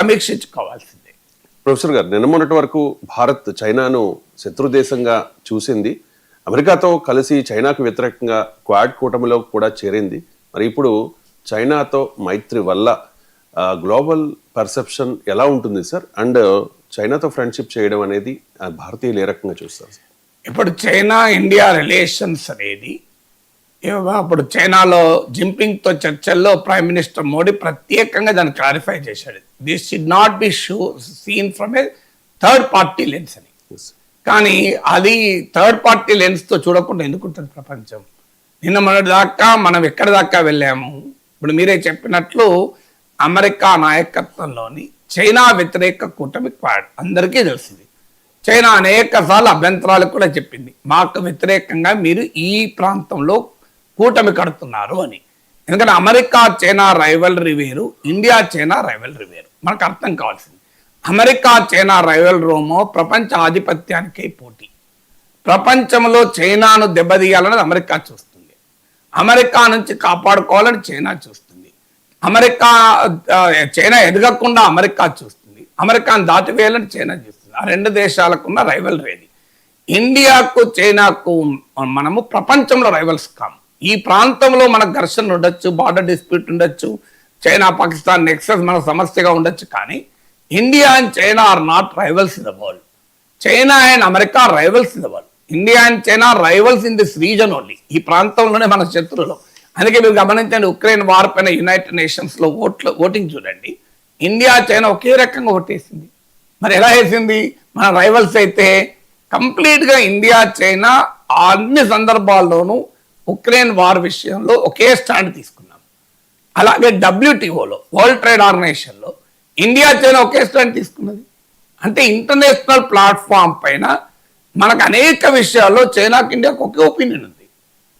సమీక్షించుకోవాల్సిందే. Professor గారు నిన్న మొన్నటి వరకు భారత్ చైనాను శత్రు దేశంగా చూసింది. అమెరికాతో కలిసి చైనాకు వ్యతిరేకంగా క్వాడ్ కూటమిలో కూడా చేరింది. మరి ఇప్పుడు చైనాతో మైత్రి వల్ల గ్లోబల్ పర్సెప్షన్ ఎలా ఉంటుంది సార్? అండ్ చైనాతో ఫ్రెండ్షిప్ చేయడం అనేది భారతీయులు ఏ రకంగా చూస్తారు ఇప్పుడు చైనా ఇండియా రిలేషన్స్ అనేది ఏవో అప్పుడు చైనాలో జింపింగ్తో చర్చల్లో ప్రైమ్ మినిస్టర్ మోడీ ప్రత్యేకంగా దాన్ని క్లారిఫై చేశాడు. This should not be shoe seen from a third party lens అని. కానీ అది థర్డ్ పార్టీ లెన్స్తో చూడకుండా ఎందుకుంటుంది ప్రపంచం? నిన్న మొన్నటి దాకా మనం ఎక్కడి దాకా వెళ్ళాము? ఇప్పుడు మీరే చెప్పినట్లు అమెరికా నాయకత్వంలోని చైనా వ్యతిరేక కూటమి క్వాడ్. అందరికీ తెలిసింది. చైనా అనేక సార్లు అభ్యంతరాలు కూడా చెప్పింది. మాకు వ్యతిరేకంగా మీరు ఈ ప్రాంతంలో కూటమి కడుతున్నారు అని. ఎందుకంటే అమెరికా చైనా రైవల్రీ వేరు ఇండియా చైనా రైవల్రీ వేరు. మనకు అర్థం కావాల్సింది. అమెరికా చైనా రైవల్ రోమో ప్రపంచ ఆధిపత్యానికే పోటీ. ప్రపంచంలో చైనాను దెబ్బతీయాలని అమెరికా చూస్తుంది. అమెరికా నుంచి కాపాడుకోవాలని చైనా చూస్తుంది. అమెరికా చైనా ఎదగకుండా అమెరికా చూస్తుంది. అమెరికాను దాటివేయాలని చైనా చూస్తుంది. ఆ రెండు దేశాలకున్న రైవల్ రేది ఇండియాకు చైనాకు మనము ప్రపంచంలో రైవల్స్ కాము. ఈ ప్రాంతంలో మనకు ఘర్షణ ఉండొచ్చు బార్డర్ డిస్ప్యూట్ ఉండొచ్చు చైనా పాకిస్తాన్ నెక్సస్ మన సమస్యగా ఉండొచ్చు కానీ India and China are not rivals in the world China and America rivals in the world India and China rivals in this region only ఈ ప్రాంతంలోనే మన శత్రువులు. అందుకే మీరు గమనించండి ఉక్రెయిన్ వార్ పైన యునైటెడ్ నేషన్స్లో ఓట్లు ఓటింగ్ చూడండి. ఇండియా చైనా ఒకే రకంగా ఓటేసింది మరి ఎలా వేసింది? మన రైవల్స్ అయితే కంప్లీట్గా ఇండియా చైనా అన్ని సందర్భాల్లోనూ ఉక్రెయిన్ వార్ విషయంలో ఒకే స్టాండ్ తీసుకున్నాం. అలాగే డబ్ల్యూటీఓలో వరల్డ్ ట్రేడ్ ఆర్గనైజేషన్లో ఇండియా చైనా ఒకే స్టాండ్ తీసుకున్నది. అంటే ఇంటర్నేషనల్ ప్లాట్ఫామ్ పైన మనకు అనేక విషయాల్లో చైనాకి ఇండియాకు ఒకే ఒపీనియన్ ఉంది.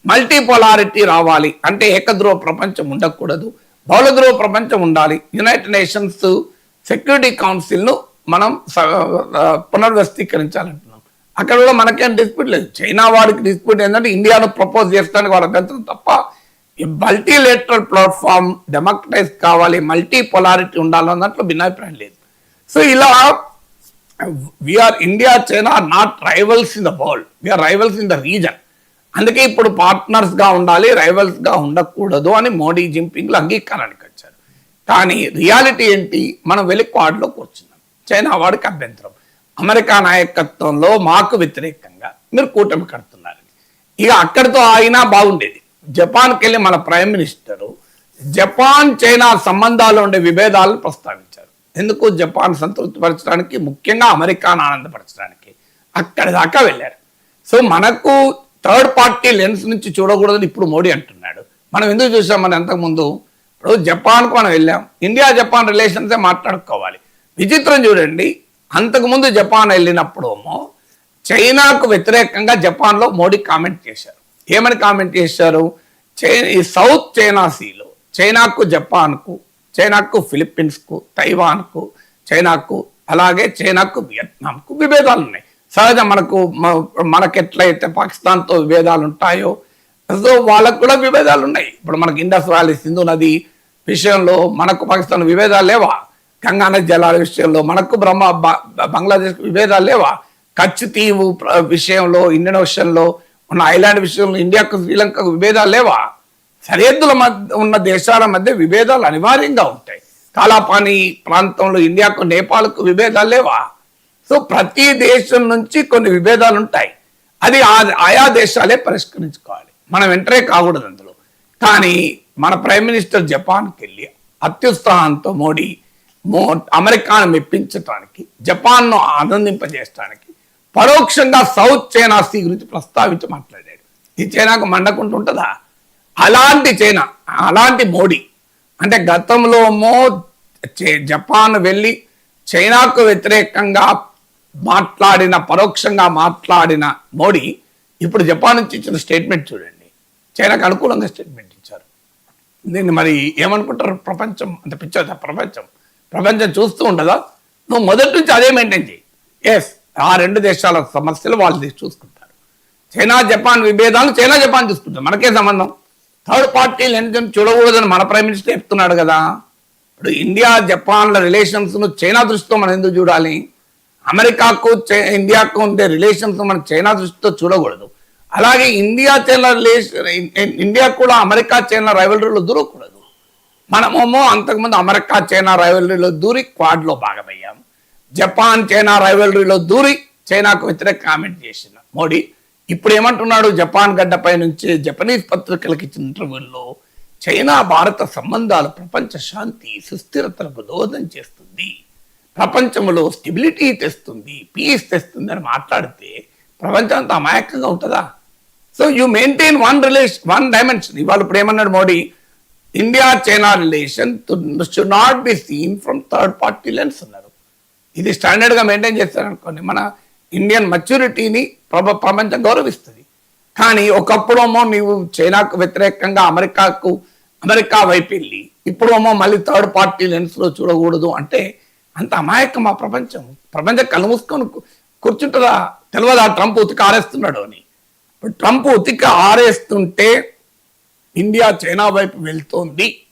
మల్టీపోలారిటీ రావాలి అంటే ఏకధ్రువ ప్రపంచం ఉండకూడదు. బహుళధ్రువ ప్రపంచం ఉండాలి. యునైటెడ్ నేషన్స్ సెక్యూరిటీ కౌన్సిల్ను మనం పునర్వ్యవస్థీకరించాలంటున్నాం అక్కడ కూడా మనకేం డిస్ప్యూట్ లేదు. చైనా వాడికి డిస్ప్యూట్ ఏంటంటే ఇండియాను ప్రపోజ్ చేస్తానికి వాడు అభ్యంతరం తప్ప ఈ మల్టీలేటరల్ ప్లాట్ఫామ్ డెమోక్రటైజ్ కావాలి మల్టీ పొలారిటీ ఉండాలన్నట్లు భిన్నాభిప్రాయం లేదు. సో ఇలా we are India China are not rivals in the world we are rivals in the region అందుకే ఇప్పుడు పార్ట్నర్స్గా ఉండాలి రైవల్స్గా ఉండకూడదు అని మోడీ జింపింగ్లు అంగీకారానికి వచ్చారు. కానీ రియాలిటీ ఏంటి? మనం వెలి క్వాడ్లో కూర్చున్నాం. చైనా వాడికి అభ్యంతరం. అమెరికా నాయకత్వంలో మాకు వ్యతిరేకంగా మీరు కూటమి కడుతున్నారు. ఇక అక్కడితో అయినా బాగుండేది. జపాన్కి వెళ్ళి మన ప్రైమ్ మినిస్టరు జపాన్ చైనా సంబంధాలు ఉండే విభేదాలను ప్రస్తావించారు. ఎందుకు? జపాన్ సంతృప్తిపరచడానికి ముఖ్యంగా అమెరికాను ఆనందపరచడానికి అక్కడి దాకా వెళ్ళారు. సో మనకు థర్డ్ పార్టీ లెన్స్ నుంచి చూడకూడదని ఇప్పుడు మోడీ అంటున్నాడు. మనం ఎందుకు చూసాం మనం అంతకుముందు? ఇప్పుడు జపాన్కు మనం వెళ్ళాం. ఇండియా జపాన్ రిలేషన్సే మాట్లాడుకోవాలి. విచిత్రం చూడండి. అంతకుముందు జపాన్ వెళ్ళినప్పుడేమో చైనాకు వ్యతిరేకంగా జపాన్లో మోడీ కామెంట్ చేశారు. ఏమని కామెంట్ చేశారు? చైనా ఈ సౌత్ చైనా సీలో చైనాకు జపాన్కు చైనాకు ఫిలిప్పీన్స్కు తైవాన్కు చైనాకు అలాగే చైనాకు వియత్నాంకు విభేదాలు ఉన్నాయి సహజం మనకు మనకెట్లయితే మనకు ఎట్లయితే పాకిస్తాన్తో విభేదాలు ఉంటాయో సో వాళ్ళకు కూడా విభేదాలు ఉన్నాయి ఇప్పుడు మనకి ఇండస్ వ్యాలీ సింధు నది విషయంలో మనకు పాకిస్తాన్ విభేదాలు లేవా? గంగానది జలాల విషయంలో మనకు బ్రహ్మ బ- బంగ్లాదేశ్ విభేదాలు లేవా? కచ్ తీవు విషయంలో ఇండియన్ ఓషన్లో ఉన్న ఐలాండ్ విషయంలో ఇండియాకు శ్రీలంకకు విభేదాలు లేవా? సరిహద్దుల మధ్య ఉన్న దేశాల మధ్య విభేదాలు అనివార్యంగా ఉంటాయి. కాలాపాని ప్రాంతంలో ఇండియాకు నేపాల్కు విభేదాలు లేవా? సో ప్రతి దేశం నుంచి కొన్ని విభేదాలు ఉంటాయి. అది ఆ- ఆయా దేశాలే పరిష్కరించుకోవాలి. మనం ఎంటరే కాకూడదు అందులో. కానీ మన ప్రైమ్ మినిస్టర్ జపాన్కి వెళ్ళి అత్యుత్సాహంతో మోడీ మో అమెరికాను మెప్పించడానికి జపాన్ను ఆనందింపజేయడానికి పరోక్షంగా సౌత్ చైనా సీ గురించి ప్రస్తావించి మాట్లాడాడు. ఈ చైనాకు మండకుంటుంటుందా అలాంటి చైనా అలాంటి మోడీ అంటే గతంలో మో చే- జపాన్ వెళ్ళి చైనాకు వ్యతిరేకంగా మాట్లాడిన పరోక్షంగా మాట్లాడిన మోడీ ఇప్పుడు జపాన్ నుంచి ఇచ్చిన స్టేట్మెంట్ చూడండి. చైనాకు అనుకూలంగా స్టేట్మెంట్ ఇచ్చారు. దీన్ని మరి ఏమనుకుంటారు? ప్రపంచం అంత పిచ్చా ప్రపంచం. ప్రపంచం చూస్తూ ఉండదా? నువ్వు మొదటి నుంచి అదే మెయింటైన్ చేయి ఎస్ ఆ రెండు దేశాల సమస్యలు వాళ్ళు చూసుకుంటారు. చైనా జపాన్ విభేదాలు చైనా జపాన్ చూసుకుంటారు మనకే సంబంధం. థర్డ్ పార్టీలు ఎందుకంటే చూడకూడదని మన ప్రైమ్ మినిస్టర్ చెప్తున్నాడు కదా. ఇప్పుడు ఇండియా జపాన్ల రిలేషన్స్ను చైనా దృష్టితో మనం ఎందుకు చూడాలి? అమెరికాకు ఇండియాకు ఉండే రిలేషన్స్ మనం చైనా దృష్టితో చూడకూడదు. అలాగే ఇండియా చైనా రిలేషన్ ఇండియా కూడా అమెరికా చైనా రైవలరీలో దూరకూడదు. మనమేమో అంతకుముందు అమెరికా చైనా రైవలరీలో దూరి క్వాడ్లో భాగమయ్యాం. జపాన్ చైనా రైవలరీలో దూరి చైనాకు వ్యతిరేక కామెంట్ చేసిన మోడీ ఇప్పుడు ఏమంటున్నాడు జపాన్ గడ్డపై నుంచి జపనీస్ పత్రికలకు ఇచ్చిన ఇంటర్వ్యూల్లో చైనా భారత సంబంధాలు ప్రపంచ శాంతి సుస్థిరతలకు దోహదం చేస్తుంది. ప్రపంచంలో స్టెబిలిటీ తెస్తుంది పీస్ తెస్తుంది అని మాట్లాడితే ప్రపంచం అంతా అమాయకంగా ఉంటుందా? So you maintain one relation one dimension. ఇవాళ ఇప్పుడు ఏమన్నాడు Modi? India China relation should not be seen from third party lens అన్నారు. ఇది స్టాండర్డ్గా మెయింటైన్ చేస్తారనుకోండి మన ఇండియన్ మెచ్యూరిటీని ప్రప ప్రపంచం గౌరవిస్తుంది. కానీ ఒకప్పుడేమో నీవు చైనాకు వ్యతిరేకంగా అమెరికాకు అమెరికా వైపు వెళ్ళి ఇప్పుడేమో మళ్ళీ థర్డ్ పార్టీ లెన్స్లో చూడకూడదు అంటే అంత అమాయకం ఆ ప్రపంచం. ప్రపంచం కళ్ళు మూసుకొని కూర్చుంటుందా? తెలియదా ట్రంప్ ఉతికి ఆరేస్తున్నాడు అని? ట్రంప్ ఉతికి ఆరేస్తుంటే ఇండియా చైనా వైపు వెళ్తోంది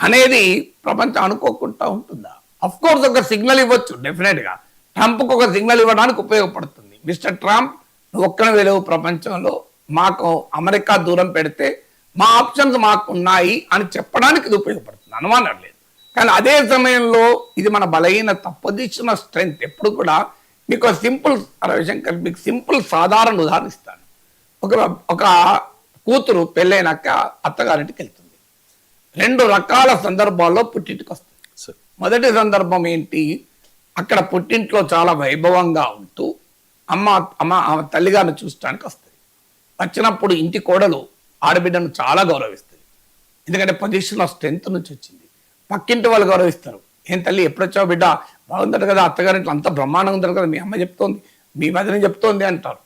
అనేది ప్రపంచం అనుకోకుండా ఉంటుందా? అఫ్ కోర్స్ ఒక సిగ్నల్ ఇవ్వచ్చు డెఫినెట్గా ట్రంప్కి ఒక సిగ్నల్ ఇవ్వడానికి ఉపయోగపడుతుంది. మిస్టర్ ట్రంప్ నువ్వు ఒక్కనే వెలువు ప్రపంచంలో మాకు అమెరికా దూరం పెడితే మా ఆప్షన్స్ మాకు ఉన్నాయి అని చెప్పడానికి ఇది ఉపయోగపడుతుంది. అనుమానం లేదు. కానీ అదే సమయంలో ఇది మన బలహీన తప్పదిచ్చిన స్ట్రెంగ్త్. ఎప్పుడు కూడా మీకు సింపుల్ రవిశంకర్ మీకు సింపుల్ సాధారణ ఉదాహరణ ఇస్తాను. ఒక ఒక కూతురు పెళ్ళైనాక అత్తగారింటికి వెళ్తుంది. రెండు రకాల సందర్భాల్లో పుట్టింటికి వస్తుంది. మొదటి సందర్భం ఏంటి? అక్కడ పుట్టింట్లో చాలా వైభవంగా ఉంటూ అమ్మ అమ్మ ఆమె తల్లిగారిని చూడటానికి వస్తుంది. వచ్చినప్పుడు ఇంటి కోడలు ఆడబిడ్డను చాలా గౌరవిస్తుంది. ఎందుకంటే పొజిషన్ ఆఫ్ స్ట్రెంత్ నుంచి వచ్చింది. పక్కింటి వాళ్ళు గౌరవిస్తారు. ఏం తల్లి ఎప్పుడు వచ్చావు బిడ్డ? బాగుందట కదా అత్తగారింట్లో అంత బ్రహ్మాండంగా ఉందట కదా మీ అమ్మ చెప్తోంది మీ వదిన చెప్తోంది అంటారు.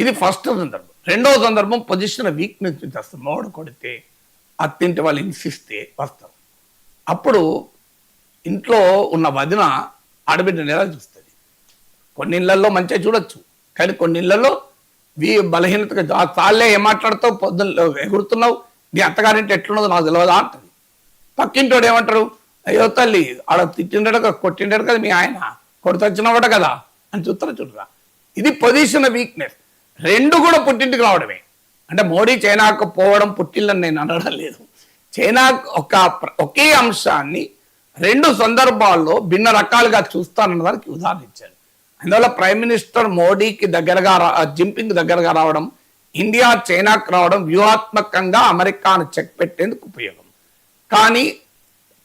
ఇది ఫస్ట్ సందర్భం. రెండవ సందర్భం పొజిషన్ వీక్నెస్ నుంచి మోడ కొడితే అత్తింటి వాళ్ళు హింసిస్తే వస్తారు. అప్పుడు ఇంట్లో ఉన్న వదిన ఆడబిడ్డని ఎలా చూస్తుంది. కొన్ని ఇళ్ళలో మంచిగా చూడొచ్చు కానీ కొన్ని ఇళ్ళలో వీ బలహీనతగా ఆ తాళ్ళే ఏం మాట్లాడతావు? పొద్దున్న ఎగురుతున్నావు? నీ అత్తగారింటి ఎట్లున్నదో నాకు తెలియదా అంటది. పక్కింటోడు ఏమంటారు అయ్యో తల్లి ఆడ తిట్టిండడు కదా కొట్టిండాడు కదా మీ ఆయన కొడుతొచ్చినవాడు కదా అని చూస్తారు చూడరా. ఇది పొజిషన్ వీక్నెస్ రెండు కూడా పుట్టింటికి రావడమే. అంటే మోడీ చైనాకు పోవడం పుట్టిల్లని నేను అనడం లేదు. చైనా ఒక ఒకే అంశాన్ని రెండు సందర్భాల్లో భిన్న రకాలుగా చూస్తానన్న దానికి ఉదాహరణ ఇచ్చారు. అందువల్ల ప్రైమ్ మినిస్టర్ మోడీకి దగ్గరగా రా జింపింగ్ దగ్గరగా రావడం ఇండియా చైనాకు రావడం వ్యూహాత్మకంగా అమెరికాను చెక్ పెట్టేందుకు ఉపయోగం. కానీ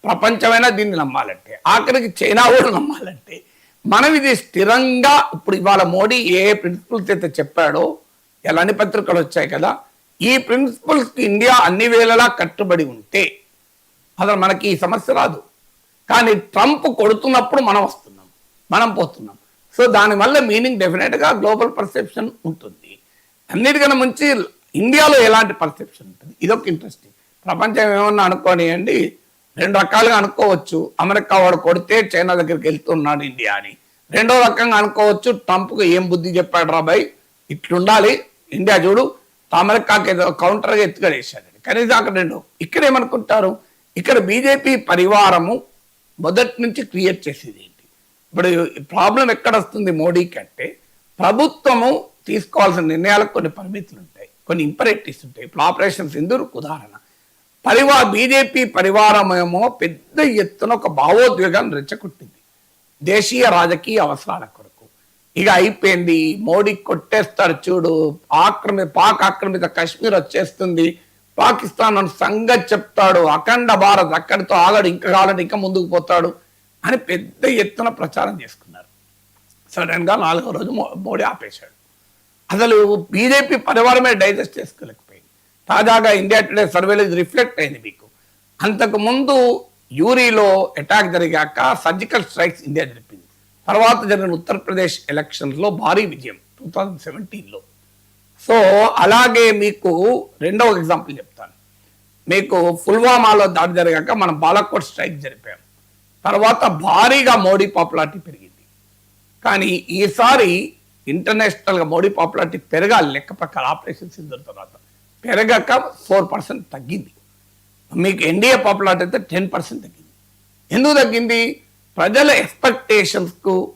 ప్రపంచమైనా దీన్ని నమ్మాలంటే ఆఖరికి చైనా కూడా నమ్మాలంటే మనం ఇది స్థిరంగా ఇప్పుడు ఇవాళ మోడీ ఏ ప్రిన్సిపల్స్ అయితే చెప్పాడో ఎలాంటి పత్రికలు వచ్చాయి కదా ఈ ప్రిన్సిపల్స్కి ఇండియా అన్ని వేళలా కట్టుబడి ఉంటే అసలు మనకి ఈ సమస్య రాదు. కానీ ట్రంప్ కొడుతున్నప్పుడు మనం వస్తున్నాం మనం పోతున్నాం. సో దానివల్ల మీనింగ్ డెఫినెట్గా గ్లోబల్ పర్సెప్షన్ ఉంటుంది. అన్నిటికన్నా మంచి ఇండియాలో ఎలాంటి పర్సెప్షన్ ఉంటుంది? ఇదొక ఇంట్రెస్టింగ్ ప్రపంచం ఏమన్నా అనుకోనియండి రెండు రకాలుగా అనుకోవచ్చు. అమెరికా వాడు కొడితే చైనా దగ్గరికి వెళ్తున్నాడు ఇండియా అని. రెండో రకంగా అనుకోవచ్చు ట్రంప్కు ఏం బుద్ధి చెప్పాడు రాబాయ్ ఇట్లుండాలి. ఇండియా చూడు అమెరికాకి ఏదో కౌంటర్గా ఎత్తుగడేశాడు. కనీసం అక్కడ రెండు ఇక్కడ ఏమనుకుంటారు? ఇక్కడ బీజేపీ పరివారము మొదటి నుంచి క్రియేట్ చేసేది ఏంటి? ఇప్పుడు ప్రాబ్లం ఎక్కడ వస్తుంది మోడీకి అంటే ప్రభుత్వము తీసుకోవాల్సిన నిర్ణయాలకు కొన్ని పరిమితులు ఉంటాయి కొన్ని ఇంపరేటివ్స్ ఉంటాయి. ఇప్పుడు ఆపరేషన్ సింధూర్ ఉదాహరణ. పరివా బీజేపీ పరివారమేమో పెద్ద ఎత్తున ఒక భావోద్వేగాన్ని రెచ్చగొట్టింది. దేశీయ రాజకీయ అవసరాల కొరకు. ఇక అయిపోయింది. మోడీ కొట్టేస్తారు చూడు. ఆక్రమి పాక్ ఆక్రమిత కాశ్మీర్ వచ్చేస్తుంది. పాకిస్తాన్ అని సంగతి చెప్తాడు. అఖండ భారత్ అక్కడితో ఆగడు ఇంకా కావాలంటే ఇంకా ముందుకు పోతాడు అని పెద్ద ఎత్తున ప్రచారం చేసుకున్నారు. సడన్గా నాలుగో రోజు మోడీ ఆపేశాడు. అసలు బీజేపీ పరివారమే డైజెస్ట్ చేసుకోలేకపోయింది. తాజాగా ఇండియా టుడే సర్వేలో ఇది రిఫ్లెక్ట్ అయింది మీకు. అంతకు ముందు యూరీలో అటాక్ జరిగాక సర్జికల్ స్ట్రైక్స్ ఇండియా జరిపింది. తర్వాత జరిగిన ఉత్తరప్రదేశ్ ఎలక్షన్స్లో భారీ విజయం టూ థౌజండ్ సెవెంటీన్లో. సో అలాగే మీకు రెండవ ఎగ్జాంపుల్ చెప్తాను. మీకు పుల్వామాలో దాడి జరిగాక మనం బాలాకోట్ స్ట్రైక్ జరిపాం. తర్వాత భారీగా మోడీ పాపులారిటీ పెరిగింది. కానీ ఈసారి ఇంటర్నేషనల్గా మోడీ పాపులారిటీ పెరగాలి లెక్క ప్రకారం ఆపరేషన్ సింధూర్ తర్వాత. పెరగక ఫోర్ పర్సెంట్ తగ్గింది. మీకు ఎన్డీఏ పాపులారిటీ అయితే టెన్ పర్సెంట్ తగ్గింది. ఎందుకు తగ్గింది? ప్రజల ఎక్స్పెక్టేషన్స్కు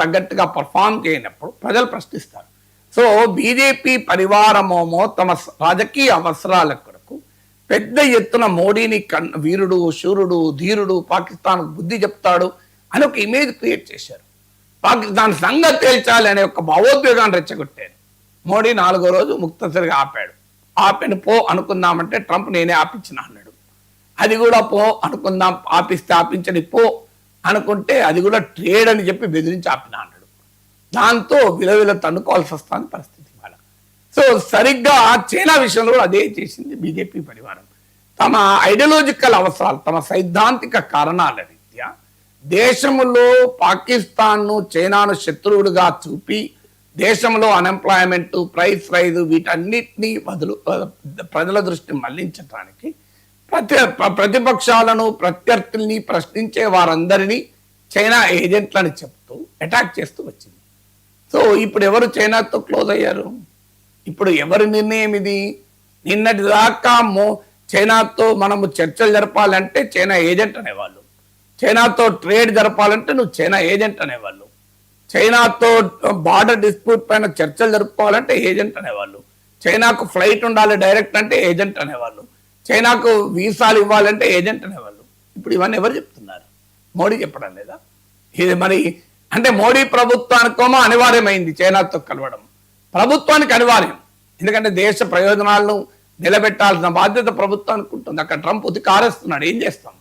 తగ్గట్టుగా పర్ఫామ్ చేయనప్పుడు ప్రజలు ప్రశ్నిస్తారు. సో బీజేపీ పరివారమోమో తమ రాజకీయ అవసరాల కొరకు పెద్ద ఎత్తున మోడీని కన్ వీరుడు శూరుడు ధీరుడు పాకిస్తాన్ బుద్ధి చెప్తాడు అని ఒక ఇమేజ్ క్రియేట్ చేశారు. పాకిస్తాన్ సంగతి తేల్చాలి అనే ఒక భావోద్వేగాన్ని రెచ్చగొట్టారు. మోడీ నాలుగో రోజు ముక్తసరిగా ఆపాడు. ఆపిన పో అనుకుందామంటే ట్రంప్ నేనే ఆపించిన అన్నాడు. అది కూడా పో అనుకుందాం ఆపిస్తే ఆపించని పో అనుకుంటే అది కూడా ట్రేడ్ అని చెప్పి బెదిరించి ఆపిన అన్నాడు. దాంతో విలవిల తన్నుకోవాల్సి వస్తుంది పరిస్థితి ఇవాళ. సో సరిగ్గా చైనా విషయంలో కూడా అదే చేసింది బీజేపీ పరివారం. తమ ఐడియలాజికల్ అవసరాలు తమ సైద్ధాంతిక కారణాల రీత్యా దేశంలో పాకిస్తాన్ను చైనాను శత్రువులుగా చూపి దేశంలో అన్ఎంప్లాయ్మెంట్ ప్రైస్ రైజ్ వీటన్నిటినీ బదులు ప్రజల దృష్టిని మళ్ళించడానికి ప్రతి ప్రతిపక్షాలను ప్రత్యర్థుల్ని ప్రశ్నించే వారందరినీ చైనా ఏజెంట్లని చెప్తూ అటాక్ చేస్తూ వచ్చింది. సో ఇప్పుడు ఎవరు చైనాతో క్లోజ్ అయ్యారు? ఇప్పుడు ఎవరి నిర్ణయం ఇది? నిన్నటి దాకా మో చైనాతో మనము చర్చలు జరపాలంటే చైనా ఏజెంట్ అనేవాళ్ళు. చైనాతో ట్రేడ్ జరపాలంటే నువ్వు చైనా ఏజెంట్ అనేవాళ్ళు. చైనాతో బార్డర్ డిస్ప్యూట్ పైన చర్చలు జరుపుకోవాలంటే ఏజెంట్ అనేవాళ్ళు. చైనాకు ఫ్లైట్ ఉండాలి డైరెక్ట్ అంటే ఏజెంట్ అనేవాళ్ళు. చైనాకు వీసాలు ఇవ్వాలంటే ఏజెంట్ అనేవాళ్ళు. ఇప్పుడు ఇవన్నీ ఎవరు చెప్తున్నారు? మోడీ చెప్పడం లేదా? ఇది మరి అంటే మోడీ ప్రభుత్వానికేమో అనివార్యమైంది చైనాతో కలవడం. ప్రభుత్వానికి అనివార్యం. ఎందుకంటే దేశ ప్రయోజనాలను నిలబెట్టాల్సిన బాధ్యత ప్రభుత్వానికి ఉంటుంది. అక్కడ ట్రంప్ ఉతి కారేస్తున్నాడు ఏం చేస్తాం?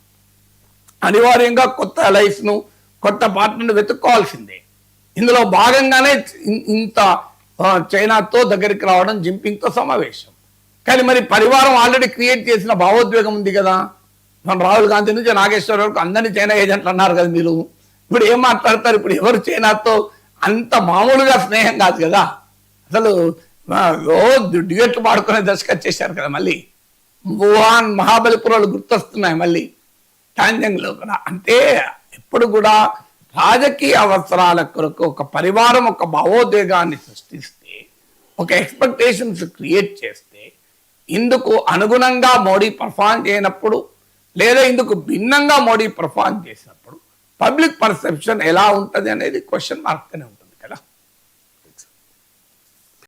అనివార్యంగా కొత్త అలయన్స్ను కొత్త పార్టీని వెతుక్కోవాల్సిందే. ఇందులో భాగంగానే ఇంత చైనాతో దగ్గరికి రావడం జింపింగ్తో సమావేశం. కానీ మరి పరివారం ఆల్రెడీ క్రియేట్ చేసిన భావోద్వేగం ఉంది కదా? మన రాహుల్ గాంధీ నుంచి నాగేశ్వర వరకు అందరినీ చైనా ఏజెంట్లు అన్నారు కదా మీరు. ఇప్పుడు ఏం మాట్లాడతారు? ఇప్పుడు ఎవరు చైనాతో అంత మామూలుగా స్నేహం కాదు కదా? అసలు ఆ, ఓ డ్యూయట్లు పాడుకునే దశకు వచ్చేసారు కదా మళ్ళీ. వుహాన్ మహాబలిపురాలు గుర్తొస్తున్నాయి మళ్ళీ. టాంజంగ్లో కూడా అంటే ఎప్పుడు కూడా రాజకీయ అవసరాల కొరకు ఒక పరివారం ఒక భావోద్వేగాన్ని సృష్టిస్తే ఒక ఎక్స్పెక్టేషన్స్ క్రియేట్ చేస్తే ఇందుకు అనుగుణంగా మోడీ పర్ఫామ్ చేయనప్పుడు లేదా ఇందుకు భిన్నంగా మోడీ పర్ఫామ్ చేసినప్పుడు పబ్లిక్ పర్సెప్షన్ ఎలా ఉంటుంది అనేది క్వశ్చన్ మార్క్గానే ఉంటుంది.